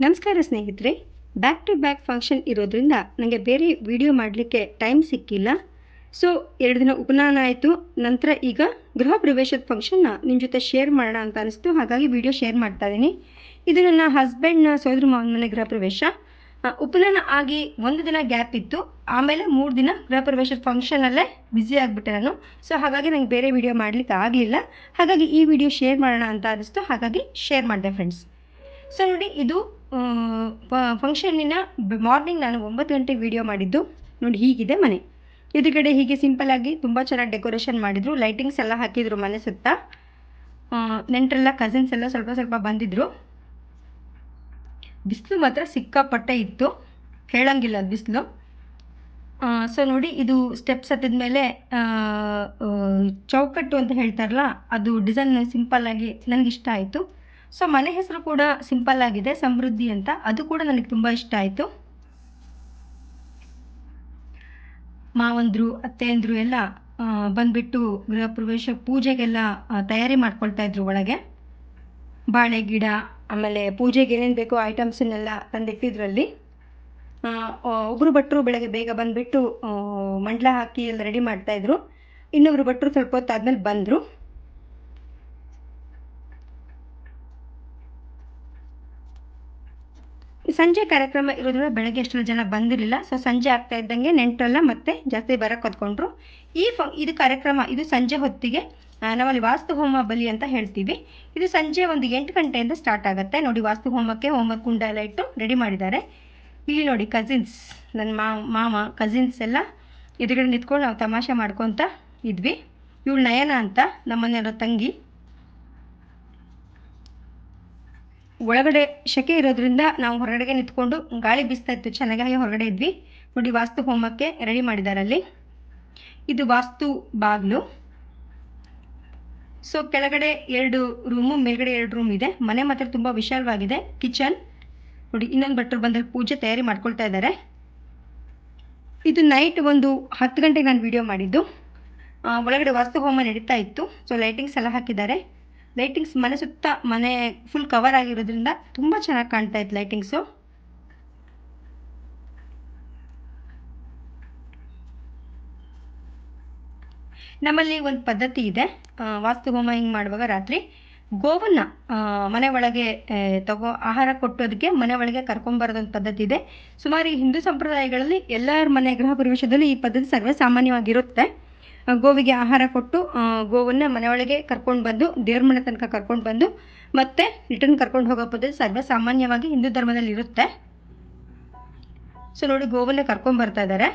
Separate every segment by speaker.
Speaker 1: ನಮಸ್ಕಾರ ಸ್ನೇಹಿತರೆ back to back function ಇರೋದ್ರಿಂದ ನನಗೆ ಬೇರೆ ವಿಡಿಯೋ ಮಾಡಲಿಕ್ಕೆ ಟೈಮ್ ಸಿಕ್ಕಿಲ್ಲ. ಸೊ ಎರಡು ದಿನ ಉಪನಾನ ಆಯಿತು. ನಂತರ ಈಗ ಗೃಹ ಪ್ರವೇಶದ ಫಂಕ್ಷನ್ನ ನಿಮ್ಮ ಜೊತೆ ಶೇರ್ ಮಾಡೋಣ ಅಂತ ಅನಿಸ್ತು. ಹಾಗಾಗಿ ವಿಡಿಯೋ ಶೇರ್ ಮಾಡ್ತಾ ಇದ್ದೀನಿ. ಇದು ನನ್ನ ಹಸ್ಬೆಂಡ್ನ ಸೋದರ ಮಾವನ ಮನೆ ಗೃಹ ಪ್ರವೇಶ. ಆ, ಉಪನಯನ ಆಗಿ ಒಂದು ದಿನ ಗ್ಯಾಪ್ ಇತ್ತು. ಆಮೇಲೆ ಮೂರು ದಿನ ಗೃಹ ಪ್ರವೇಶದ ಫಂಕ್ಷನಲ್ಲೇ ಬ್ಯುಸಿ ಆಗಿಬಿಟ್ಟೆ ನಾನು. ಸೊ ಹಾಗಾಗಿ ನನಗೆ ಬೇರೆ ವಿಡಿಯೋ ಮಾಡಲಿಕ್ಕೆ ಆಗಲಿಲ್ಲ. ಹಾಗಾಗಿ ಈ ವಿಡಿಯೋ ಶೇರ್ ಮಾಡೋಣ ಅಂತ ಅನಿಸ್ತು. ಹಾಗಾಗಿ ಶೇರ್ ಮಾಡಿದೆ ಫ್ರೆಂಡ್ಸ್ ಸೊ ನೋಡಿ ಇದು ಫಂಕ್ಷನ್ನಿನ ಮಾರ್ನಿಂಗ್ ನಾನು ಒಂಬತ್ತು ಗಂಟೆಗೆ ವೀಡಿಯೋ ಮಾಡಿದ್ದು. ನೋಡಿ, ಹೀಗಿದೆ ಮನೆ. ಎದುರುಗಡೆ ಹೀಗೆ ಸಿಂಪಲ್ ಆಗಿ ತುಂಬ ಚೆನ್ನಾಗಿ ಡೆಕೋರೇಷನ್ ಮಾಡಿದರು. ಲೈಟಿಂಗ್ಸ್ ಎಲ್ಲ ಹಾಕಿದ್ರು ಮನೆ ಸುತ್ತ. ನೆಂಟರೆಲ್ಲ ಕಸಿನ್ಸ್ ಎಲ್ಲ ಸ್ವಲ್ಪ ಸ್ವಲ್ಪ ಬಂದಿದ್ದರು ಬಿಸಿಲು ಮಾತ್ರ ಸಿಕ್ಕಾಪಟ್ಟೆ ಇತ್ತು. ಹೇಳಂಗಿಲ್ಲ ಬಿಸಿಲು. ಸೊ ನೋಡಿ, ಇದು ಸ್ಟೆಪ್ಸ್ ಹತ್ತಿದ ಮೇಲೆ ಚೌಕಟ್ಟು ಅಂತ ಹೇಳ್ತಾರಲ್ಲ, ಅದು ಡಿಸೈನ್ ಸಿಂಪಲ್ಲಾಗಿ ನನಗಿಷ್ಟ ಆಯಿತು. ಸೊ ಮನೆ ಹೆಸರು ಕೂಡ ಸಿಂಪಲ್ ಆಗಿದೆ, ಸಮೃದ್ಧಿ ಅಂತ. ಅದು ಕೂಡ ನನಗೆ ತುಂಬ ಇಷ್ಟ ಆಯಿತು. ಮಾವಂದ್ರು, ಅತ್ತೆಯಂದ್ರು ಎಲ್ಲ ಬಂದುಬಿಟ್ಟು ಗೃಹ ಪ್ರವೇಶ ಪೂಜೆಗೆಲ್ಲ ತಯಾರಿ ಮಾಡ್ಕೊಳ್ತಾ ಇದ್ರು ಒಳಗೆ. ಬಾಳೆ ಗಿಡ, ಆಮೇಲೆ ಪೂಜೆಗೆ ಏನೇನು ಬೇಕೋ ಐಟಮ್ಸನ್ನೆಲ್ಲ ತಂದಿಟ್ಟಿದ್ರಲ್ಲಿ. ಒಬ್ಬರು ಭಟ್ರು ಬೆಳಗ್ಗೆ ಬೇಗ ಬಂದುಬಿಟ್ಟು ಮಂಡಲ ಹಾಕಿ ಎಲ್ಲ ರೆಡಿ ಮಾಡ್ತಾಯಿದ್ರು ಇನ್ನೊಬ್ರು ಭಟ್ರು ಸ್ವಲ್ಪ ಹೊತ್ತು ಆದಮೇಲೆ ಬಂದರು. ಸಂಜೆ ಕಾರ್ಯಕ್ರಮ ಇರೋದ್ರಿಂದ ಬೆಳಗ್ಗೆ ಎಷ್ಟೊಂದು ಜನ ಬಂದಿರಲಿಲ್ಲ. ಸೊ ಸಂಜೆ ಆಗ್ತಾ ಇದ್ದಂಗೆ ನೆಂಟರೆಲ್ಲ ಮತ್ತೆ ಜಾಸ್ತಿ ಬರೋಕ್ಕೆ ಹೊತ್ಕೊಂಡ್ರು. ಈ ಫ, ಇದು ಕಾರ್ಯಕ್ರಮ, ಇದು ಸಂಜೆ ಹೊತ್ತಿಗೆ ನಾವಲ್ಲಿ ವಾಸ್ತು ಹೋಮ ಬಲಿ ಅಂತ ಹೇಳ್ತೀವಿ. ಇದು ಸಂಜೆ ಒಂದು ಎಂಟು ಗಂಟೆಯಿಂದ ಸ್ಟಾರ್ಟ್ ಆಗುತ್ತೆ. ನೋಡಿ, ವಾಸ್ತು ಹೋಮಕ್ಕೆ ಹೋಮ ಕುಂಡ ಎಲ್ಲ ಇಟ್ಟು ರೆಡಿ ಮಾಡಿದ್ದಾರೆ. ಇಲ್ಲಿ ನೋಡಿ ಕಸಿನ್ಸ್ ನನ್ನ ಮಾಮ ಕಸಿನ್ಸ್ ಎಲ್ಲ ಎದುರುಗಡೆ ನಿಂತ್ಕೊಂಡು ನಾವು ತಮಾಷೆ ಮಾಡ್ಕೊತ ಇದ್ವಿ. ಇವಳು ನಯನ ಅಂತ, ನಮ್ಮನೆಯವರ ತಂಗಿ. ಒಳಗಡೆ ಶೆಕೆ ಇರೋದ್ರಿಂದ ನಾವು ಹೊರಗಡೆಗೆ ನಿಂತ್ಕೊಂಡು ಗಾಳಿ ಬೀಸ್ತಾ ಇತ್ತು, ಚೆನ್ನಾಗಿ ಹೊರಗಡೆ ಇದ್ವಿ. ನೋಡಿ, ವಾಸ್ತು ಹೋಮಕ್ಕೆ ರೆಡಿ ಮಾಡಿದ್ದಾರೆ ಅಲ್ಲಿ. ಇದು ವಾಸ್ತು ಬಾಗಿಲು. ಸೊ ಕೆಳಗಡೆ ಎರಡು ರೂಮು ಮೇಲ್ಗಡೆ ಎರಡು ರೂಮ್ ಇದೆ. ಮನೆ ಮಾತ್ರ ತುಂಬ ವಿಶಾಲವಾಗಿದೆ ಕಿಚನ್ ನೋಡಿ, ಇನ್ನೊಂದು ಭಟ್ರು ಬಂದರೆ ಪೂಜೆ ತಯಾರಿ ಮಾಡ್ಕೊಳ್ತಾ ಇದ್ದಾರೆ. ಇದು ನೈಟ್ ಒಂದು ಹತ್ತು ಗಂಟೆಗೆ ನಾನು ವಿಡಿಯೋ ಮಾಡಿದ್ದು. ಒಳಗಡೆ ವಾಸ್ತು ಹೋಮ ನಡೀತಾ ಇತ್ತು. ಸೊ ಲೈಟಿಂಗ್ಸ್ ಎಲ್ಲ ಹಾಕಿದ್ದಾರೆ. ಲೈಟಿಂಗ್ಸ್ ಮನೆ ಸುತ್ತ ಮನೆ ಫುಲ್ ಕವರ್ ಆಗಿರೋದ್ರಿಂದ ತುಂಬ ಚೆನ್ನಾಗಿ ಕಾಣ್ತಾ ಇತ್ತು ಲೈಟಿಂಗ್ಸು ನಮ್ಮಲ್ಲಿ ಒಂದು ಪದ್ಧತಿ ಇದೆ. ವಾಸ್ತು ಹೋಮ ಹಿಂಗೆ ಮಾಡುವಾಗ ರಾತ್ರಿ ಗೋವನ್ನು ಮನೆ ಒಳಗೆ ತಗೋ ಆಹಾರ ಕೊಟ್ಟೋದಕ್ಕೆ ಮನೆ ಒಳಗೆ ಕರ್ಕೊಂಬರೋದೊಂದು ಪದ್ಧತಿ ಇದೆ. ಸುಮಾರು ಹಿಂದೂ ಸಂಪ್ರದಾಯಗಳಲ್ಲಿ ಎಲ್ಲರ ಮನೆ ಗೃಹ ಪ್ರವೇಶದಲ್ಲಿ ಈ ಪದ್ಧತಿ ಸರ್ವೇ ಸಾಮಾನ್ಯವಾಗಿರುತ್ತೆ ಗೋವಿಗೆ ಆಹಾರ ಕೊಟ್ಟು ಗೋವನ್ನು ಮನೆಯೊಳಗೆ ಕರ್ಕೊಂಡು ಬಂದು ದೇವ್ರ ಮನೆ ತನಕ ಕರ್ಕೊಂಡು ಬಂದು, ಮತ್ತೆ ರಿಟರ್ನ್ ಕರ್ಕೊಂಡು ಹೋಗೋ ಪದ್ಧತಿ ಸರ್ವ ಸಾಮಾನ್ಯವಾಗಿ ಹಿಂದೂ ಧರ್ಮದಲ್ಲಿ ಇರುತ್ತೆ. ಸೊ ನೋಡಿ, ಗೋವನ್ನ ಕರ್ಕೊಂಡು ಬರ್ತಾ ಇದ್ದಾರೆ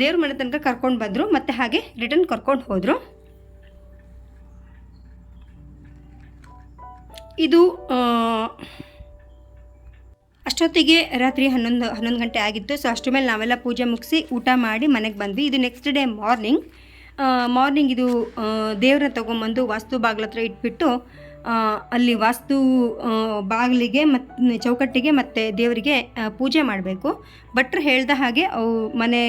Speaker 1: ದೇವ್ರ ಮನೆ ತನಕ ಕರ್ಕೊಂಡು ಬಂದರು, ಮತ್ತೆ ಹಾಗೆ ರಿಟರ್ನ್ ಕರ್ಕೊಂಡು ಹೋದರು. ಇದು ಅಷ್ಟೊತ್ತಿಗೆ ರಾತ್ರಿ ಹನ್ನೊಂದು ಹನ್ನೊಂದು ಗಂಟೆ ಆಗಿತ್ತು. ಸೊ ಅಷ್ಟರ ಮೇಲೆ ನಾವೆಲ್ಲ ಪೂಜೆ ಮುಗಿಸಿ ಊಟ ಮಾಡಿ ಮನೆಗೆ ಬಂದ್ವಿ. ಇದು ನೆಕ್ಸ್ಟ್ ಡೇ ಮಾರ್ನಿಂಗ್ ಮಾರ್ನಿಂಗ್ ಇದು ದೇವ್ರನ್ನ ತೊಗೊಂಬಂದು ವಾಸ್ತು ಬಾಗಿಲ ಹತ್ರ ಇಟ್ಬಿಟ್ಟು ಅಲ್ಲಿ ವಾಸ್ತು ಬಾಗಿಲಿಗೆ ಮತ್ತು ಚೌಕಟ್ಟಿಗೆ ಮತ್ತು ದೇವರಿಗೆ ಪೂಜೆ ಮಾಡಬೇಕು. ಭಟ್ರು ಹೇಳ್ದ ಹಾಗೆ ಅವು ಮನೆ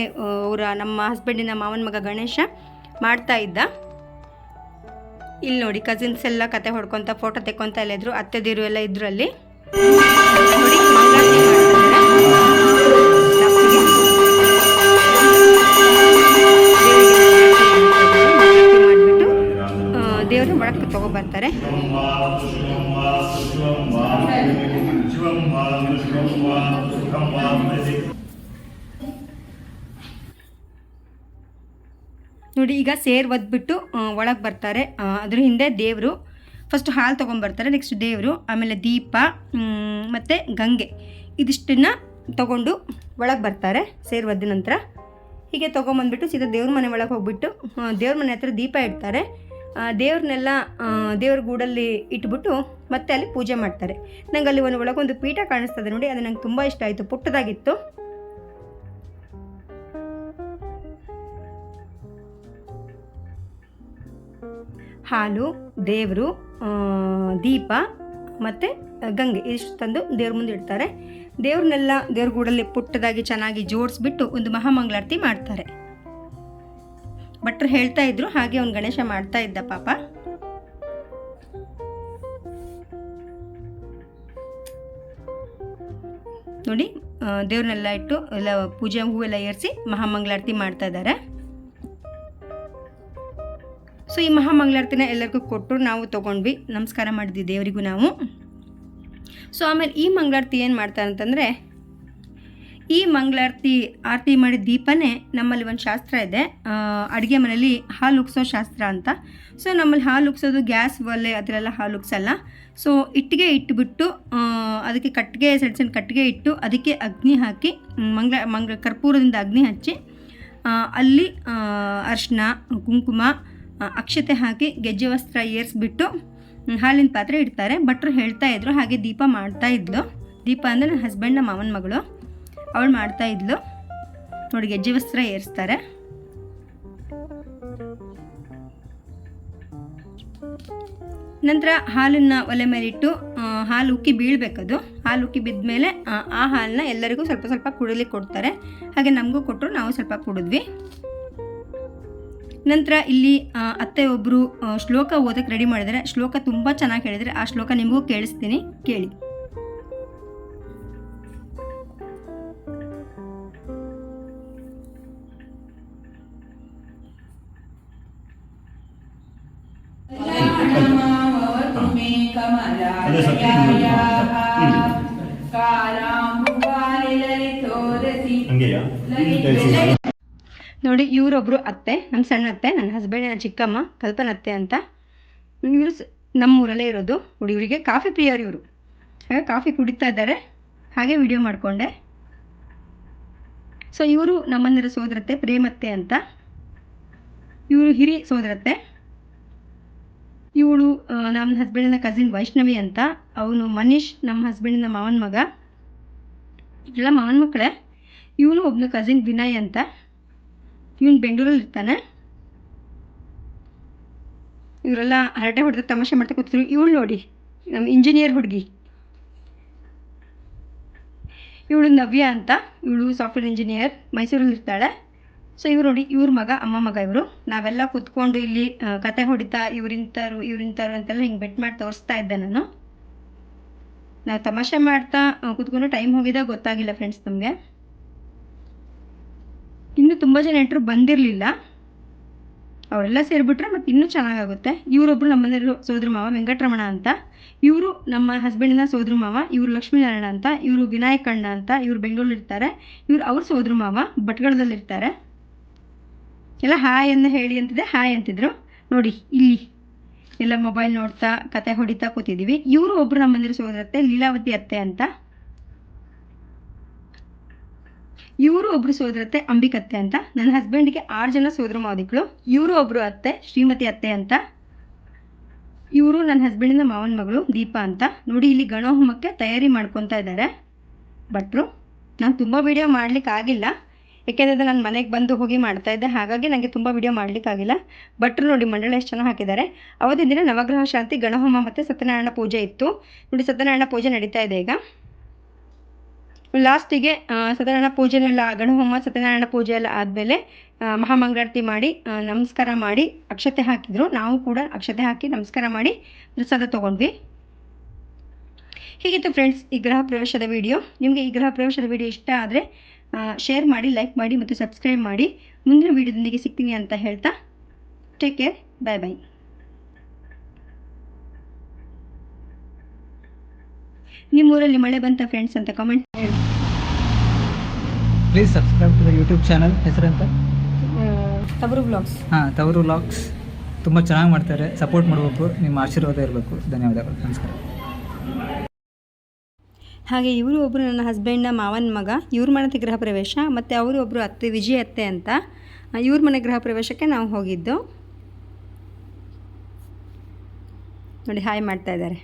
Speaker 1: ಅವರ ನಮ್ಮ ಹಸ್ಬೆಂಡಿನ ಮಾವನ ಮಗ ಗಣೇಶ ಮಾಡ್ತಾ ಇದ್ದ. ಇಲ್ಲಿ ನೋಡಿ ಕಸಿನ್ಸ್ ಎಲ್ಲ ಕತೆ ಹೊಡ್ಕೊತ ಫೋಟೋ ತೆಕ್ಕೊತ ಎಲ್ಲ ಇದ್ರು, ಅತ್ತೆದಿರು ಎಲ್ಲ ಇದ್ರು ಒಳಕ್ಕೆ ತಗೊಬರ್ತಾರೆ ನೋಡಿ ಈಗ ಸೇರ್ ಒದ್ಬಿಟ್ಟು ಒಳಗೆ ಬರ್ತಾರೆ ಅದ್ರ ಹಿಂದೆ ದೇವರು ಫಸ್ಟ್ ಹಾಲು ತೊಗೊಂಬರ್ತಾರೆ ನೆಕ್ಸ್ಟ್ ದೇವರು, ಆಮೇಲೆ ದೀಪ ಮತ್ತು ಗಂಗೆ. ಇದಿಷ್ಟನ್ನು ತಗೊಂಡು ಒಳಗೆ ಬರ್ತಾರೆ ಸೇರುವದ ನಂತರ. ಹೀಗೆ ತೊಗೊಂಬಂದ್ಬಿಟ್ಟು ಸೀದಾ ದೇವ್ರ ಮನೆ ಒಳಗೆ ಹೋಗ್ಬಿಟ್ಟು ದೇವ್ರ ಮನೆ ಹತ್ರ ದೀಪ ಇಡ್ತಾರೆ. ದೇವ್ರನ್ನೆಲ್ಲ ದೇವ್ರ ಗೂಡಲ್ಲಿ ಇಟ್ಬಿಟ್ಟು ಮತ್ತೆ ಅಲ್ಲಿ ಪೂಜೆ ಮಾಡ್ತಾರೆ. ನಂಗೆ ಅಲ್ಲಿ ಒಂದು ಒಳಗೊಂದು ಪೀಠ ಕಾಣಿಸ್ತದೆ ನೋಡಿ, ಅದು ನಂಗೆ ತುಂಬ ಇಷ್ಟ ಆಯಿತು, ಪುಟ್ಟದಾಗಿತ್ತು. ಹಾಲು, ದೇವರು ದೀಪ ಮತ್ತು ಗಂಗೆ ಇಷ್ಟು ತಂದು ದೇವ್ರ ಮುಂದೆ ಇಡ್ತಾರೆ. ದೇವ್ರನ್ನೆಲ್ಲ ದೇವ್ರ ಗೂಡಲ್ಲಿ ಪುಟ್ಟದಾಗಿ ಚೆನ್ನಾಗಿ ಜೋಡಿಸ್ಬಿಟ್ಟು ಒಂದು ಮಹಾಮಂಗಳಾರತಿ ಮಾಡ್ತಾರೆ. ಭಟ್ರು ಹೇಳ್ತಾ ಇದ್ರು, ಹಾಗೆ ಅವ್ನು ಗಣೇಶ ಮಾಡ್ತಾ ಇದ್ದ ಪಾಪ. ನೋಡಿ ದೇವ್ರನ್ನೆಲ್ಲ ಇಟ್ಟು ಎಲ್ಲ ಪೂಜೆ ಹೂವೆಲ್ಲ ಏರಿಸಿ ಮಹಾಮಂಗಳಾರತಿ ಮಾಡ್ತಾ ಇದ್ದಾರೆ. ಸೊ ಈ ಮಹಾಮಂಗಳಾರತಿನ ಎಲ್ಲರಿಗೂ ಕೊಟ್ಟು ನಾವು ತೊಗೊಂಡ್ವಿ. ನಮಸ್ಕಾರ ಮಾಡಿದ್ವಿ ದೇವರಿಗೂ ನಾವು. ಸೊ ಆಮೇಲೆ ಈ ಮಂಗಳಾರತಿ ಏನು ಮಾಡ್ತಾರೆ ಅಂತಂದರೆ, ಈ ಮಂಗಳಾರತಿ ಆರತಿ ಮಾಡಿದ ದೀಪನೇ ನಮ್ಮಲ್ಲಿ ಒಂದು ಶಾಸ್ತ್ರ ಇದೆ. ಅಡುಗೆ ಮನೆಯಲ್ಲಿ ಹಾಲು ಶಾಸ್ತ್ರ ಅಂತ. ಸೊ ನಮ್ಮಲ್ಲಿ ಹಾಲು ಉಗ್ಸೋದು ಗ್ಯಾಸ್, ಒಲೆ ಅದರೆಲ್ಲ ಹಾಲು ಉಗ್ಸಲ್ಲ. ಸೊ ಇಟ್ಟಿಗೆ ಇಟ್ಟುಬಿಟ್ಟು ಅದಕ್ಕೆ ಕಟ್ಟಿಗೆ, ಸಣ್ಣ ಸಣ್ಣ ಕಟ್ಟಿಗೆ ಇಟ್ಟು ಅದಕ್ಕೆ ಅಗ್ನಿ ಹಾಕಿ, ಮಂಗಳ ಮಂಗ ಕರ್ಪೂರದಿಂದ ಅಗ್ನಿ ಹಚ್ಚಿ ಅಲ್ಲಿ ಅರ್ಶಿನ ಕುಂಕುಮ ಅಕ್ಷತೆ ಹಾಕಿ ಗೆಜ್ಜೆ ವಸ್ತ್ರ ಏರಿಸ್ಬಿಟ್ಟು ಹಾಲಿನ ಪಾತ್ರೆ ಇಡ್ತಾರೆ. ಭಟ್ರು ಹೇಳ್ತಾ ಇದ್ರು, ಹಾಗೆ ದೀಪ ಮಾಡ್ತಾ ಇದ್ಲು. ದೀಪ ಅಂದರೆ ನನ್ನ ಹಸ್ಬೆಂಡ್ನ ಮಾವನ ಮಗಳು. ಅವಳು ಮಾಡ್ತಾ ಇದ್ಲು. ನೋಡಿ, ಗೆಜ್ಜೆ ವಸ್ತ್ರ ಏರಿಸ್ತಾರೆ. ನಂತರ ಹಾಲನ್ನು ಒಲೆ ಮೇಲಿಟ್ಟು ಹಾಲು ಉಕ್ಕಿ ಬೀಳಬೇಕದು. ಹಾಲು ಉಕ್ಕಿ ಬಿದ್ದ ಮೇಲೆ ಆ ಹಾಲನ್ನ ಎಲ್ಲರಿಗೂ ಸ್ವಲ್ಪ ಸ್ವಲ್ಪ ಕುಡಿಲಿಕ್ಕೆ ಕೊಡ್ತಾರೆ. ಹಾಗೆ ನಮಗೂ ಕೊಟ್ಟರು ನಾವು ಸ್ವಲ್ಪ ಕುಡಿದ್ವಿ. ನಂತರ ಇಲ್ಲಿ ಅತ್ತೆ ಒಬ್ಬರು ಶ್ಲೋಕ ಓದಕ್ಕೆ ರೆಡಿ ಮಾಡಿದರೆ. ಶ್ಲೋಕ ತುಂಬ ಚೆನ್ನಾಗಿ ಹೇಳಿದರೆ. ಆ ಶ್ಲೋಕ ನಿಮಗೂ ಕೇಳಿಸ್ತೀನಿ. ಕೇಳಿ.
Speaker 2: ಅದೇ ಸತ್ಯ
Speaker 1: ನೋಡಿ ಇವರೊಬ್ಬರು ಅತ್ತೆ ನಮ್ಮ ಸಣ್ಣ ಅತ್ತೆ ನನ್ನ ಹಸ್ಬೆಂಡಿನ ಚಿಕ್ಕಮ್ಮ, ಕಲ್ಪನ ಅತ್ತೆ ಅಂತ. ಇವರು ನಮ್ಮೂರಲ್ಲೇ ಇರೋದು. ಹುಡುಗರಿಗೆ ಕಾಫಿ ಪ್ರಿಯರು ಇವರು. ಹಾಗೆ ಕಾಫಿ ಕುಡಿತಾ ಇದ್ದಾರೆ. ಹಾಗೆ ವಿಡಿಯೋ ಮಾಡಿಕೊಂಡೆ. ಸೊ ಇವರು ನಮ್ಮಂದಿರ ಸೋದರತ್ತೆ ಪ್ರೇಮತ್ತೆ ಅಂತ. ಇವರು ಹಿರಿ ಸೋದರತ್ತೆ. ಇವಳು ನಮ್ಮ ಹಸ್ಬೆಂಡಿನ ಕಸಿನ್ ವೈಷ್ಣವಿ ಅಂತ. ಅವನು ಮನೀಶ್ ನಮ್ಮ ಹಸ್ಬೆಂಡಿನ ಮಾವನ ಮಗ. ಎಲ್ಲ ಮಾವನ ಮಕ್ಕಳೇ. ಇವನು ಒಬ್ಬನ ಕಸಿನ್ ವಿನಯ್ ಅಂತ. ಇವನು ಬೆಂಗಳೂರಲ್ಲಿ ಇರ್ತಾನೆ. ಇವರೆಲ್ಲ ಹರಟೆ ಹೊಡೆದು ತಮಾಷೆ ಮಾಡ್ತಾ ಕೂತಿದ್ರು. ಇವಳು ನೋಡಿ ನಮ್ಮ ಇಂಜಿನಿಯರ್ ಹುಡುಗಿ. ಇವಳು ನವ್ಯ ಅಂತ, ಇವಳು ಸಾಫ್ಟ್ವೇರ್ ಇಂಜಿನಿಯರ್, ಮೈಸೂರಲ್ಲಿ ಇರ್ತಾಳೆ. ಸೊ ಇವ್ರು ನೋಡಿ, ಇವ್ರ ಮಗ, ಅಮ್ಮ ಮಗ ಇವರು. ನಾವೆಲ್ಲ ಕೂತ್ಕೊಂಡು ಇಲ್ಲಿ ಕತೆ ಹೊಡಿತಾ ಇವ್ರಿಂತಾರು ಇವ್ರಿಂತಾರು ಅಂತೆಲ್ಲ ಹಿಂಗೆ ಬೆಟ್ ಮಾಡಿ ತೋರಿಸ್ತಾ ಇದ್ದೆ ನಾನು. ನಾವು ತಮಾಷೆ ಮಾಡ್ತಾ ಕೂತ್ಕೊಂಡು ಟೈಮ್ ಹೋಗಿದ್ದಾಗ ಗೊತ್ತಾಗಿಲ್ಲ ಫ್ರೆಂಡ್ಸ್ ನಮಗೆ. ಇನ್ನು ತುಂಬ ಜನ ನೆಂಟರು ಬಂದಿರಲಿಲ್ಲ. ಅವರೆಲ್ಲ ಸೇರಿಬಿಟ್ರೆ ಮತ್ತು ಇನ್ನೂ ಚೆನ್ನಾಗಾಗುತ್ತೆ. ಇವರೊಬ್ಬರು ನಮ್ಮ ಮನೆಯವರು ಸೋದರ ಮಾವ ವೆಂಕಟರಮಣ ಅಂತ. ಇವರು ನಮ್ಮ ಹಸ್ಬೆಂಡಿನ ಸೋದರ ಮಾವ, ಇವರು ಲಕ್ಷ್ಮೀನಾರಾಯಣ ಅಂತ, ಇವರು ವಿನಾಯಕಣ್ಣ ಅಂತ, ಇವರು ಬೆಂಗಳೂರಲ್ಲಿ ಇರ್ತಾರೆ ಇವರು ಅವ್ರ ಸೋದರ ಮಾವ ಭಟ್ಗಳದಲ್ಲಿರ್ತಾರೆ ಎಲ್ಲ ಹಾಯ್ ಅಂತ ಹೇಳಿ ಅಂತಿದೆ, ಹಾಯ್ ಅಂತಿದ್ರು. ನೋಡಿ, ಇಲ್ಲಿ ಎಲ್ಲ ಮೊಬೈಲ್ ನೋಡ್ತಾ, ಕತೆ ಹೊಡಿತಾ ಕೂತಿದ್ದೀವಿ ಇವರು ಒಬ್ಬರು ನಮ್ಮ ಮನೆಯವರು ಸೋದರತ್ತೆ, ಲೀಲಾವತಿ ಅತ್ತೆ ಅಂತ. ಇವರು ಒಬ್ರು ಸೋದರತ್ತೆ ಅಂಬಿಕತ್ತೆ ಅಂತ. ನನ್ನ ಹಸ್ಬೆಂಡ್ಗೆ ಆರು ಜನ ಸೋದರ ಮಾವದಿಗಳು ಇವರು ಒಬ್ರು ಅತ್ತೆ, ಶ್ರೀಮತಿ ಅತ್ತೆ ಅಂತ. ಇವರು ನನ್ನ ಹಸ್ಬೆಂಡಿನ ಮಾವನ ಮಗಳು ದೀಪಾ ಅಂತ. ನೋಡಿ, ಇಲ್ಲಿ ಗಣ ಹೋಮಕ್ಕೆ ತಯಾರಿ ಮಾಡ್ಕೊತಾ ಇದ್ದಾರೆ. ಭಟ್ರು ನಾನು ತುಂಬ ವಿಡಿಯೋ ಮಾಡ್ಲಿಕ್ಕೆ ಆಗಿಲ್ಲ. ಯಾಕೆಂದರೆ ನಾನು ಮನೆಗೆ ಬಂದು ಹೋಗಿ ಮಾಡ್ತಾ ಇದ್ದೆ ಹಾಗಾಗಿ ನನಗೆ ತುಂಬ ವಿಡಿಯೋ ಮಾಡ್ಲಿಕ್ಕಾಗಿಲ್ಲ ಭಟ್ರು ನೋಡಿ, ಮಂಡಳ ಎಷ್ಟು ಚೆನ್ನಾಗಿ ಹಾಕಿದ್ದಾರೆ. ಅವತ್ತಿನ ದಿನ ನವಗ್ರಹ ಶಾಂತಿ, ಗಣಹೋಮ ಮತ್ತು ಸತ್ಯನಾರಾಯಣ ಪೂಜೆ ಇತ್ತು. ನೋಡಿ, ಸತ್ಯನಾರಾಯಣ ಪೂಜೆ ನಡೀತಾ ಇದೆ ಈಗ. ಲಾಸ್ಟಿಗೆ ಸತ್ಯನಾರಾಯಣ ಪೂಜೆನೆಲ್ಲ ಗಣಹೋಮ ಸತ್ಯನಾರಾಯಣ ಪೂಜೆ ಎಲ್ಲ ಆದಮೇಲೆ ಮಹಾಮಂಗಳಾರತಿ ಮಾಡಿ ನಮಸ್ಕಾರ ಮಾಡಿ, ಅಕ್ಷತೆ ಹಾಕಿದ್ರು. ನಾವು ಕೂಡ ಅಕ್ಷತೆ ಹಾಕಿ ನಮಸ್ಕಾರ ಮಾಡಿ ಪ್ರಸಾದ ತೊಗೊಂಡ್ವಿ. ಹೀಗಿತ್ತು ಫ್ರೆಂಡ್ಸ್ ಈ ಗೃಹ ಪ್ರವೇಶದ ವಿಡಿಯೋ ನಿಮಗೆ ಈ ಗೃಹ ಪ್ರವೇಶದ ವಿಡಿಯೋ ಇಷ್ಟ ಆದರೆ ಶೇರ್ ಮಾಡಿ ಲೈಕ್ ಮಾಡಿ ಮತ್ತು ಸಬ್ಸ್ಕ್ರೈಬ್ ಮಾಡಿ. ಮುಂದಿನ ವಿಡಿಯೋದೊಂದಿಗೆ ಸಿಗ್ತೀನಿ ಅಂತ ಹೇಳ್ತಾ ಟೇಕ್ ಕೇರ್ ಬಾಯ್ ಬಾಯ್ ನಿಮ್ಮೂರಲ್ಲಿ ಮಳೆ ಬಂತ ಫ್ರೆಂಡ್ಸ್ ಅಂತ comment
Speaker 3: please subscribe to the YouTube channel ಹೆಸರಂತ?
Speaker 1: ತವರು ಬ್ಲಾಗ್ಸ್
Speaker 3: ಹಾಂ ತವರು ಬ್ಲಾಗ್ಸ್ ತುಂಬ ಚೆನ್ನಾಗಿ ಮಾಡ್ತಾರೆ. ಸಪೋರ್ಟ್ ಮಾಡಬೇಕು. ನಿಮ್ಮ ಆಶೀರ್ವಾದ ಇರಬೇಕು. ಧನ್ಯವಾದಗಳು. ನಮಸ್ಕಾರ.
Speaker 1: ಹಾಗೆ ಇವರು ಒಬ್ಬರು ನನ್ನ ಹಸ್ಬೆಂಡ್ನ ಮಾವನ ಮಗ. ಇವ್ರ ಮನೆ ಗೃಹ ಪ್ರವೇಶ. ಮತ್ತು ಅವರು ಒಬ್ಬರು ಅತ್ತೆ ವಿಜಯ ಅತ್ತೆ ಅಂತ. ಇವ್ರ ಮನೆ ಗೃಹ ಪ್ರವೇಶಕ್ಕೆ ನಾವು ಹೋಗಿದ್ದು. ನೋಡಿ ಹಾಯ್ ಮಾಡ್ತಾ ಇದ್ದಾರೆ.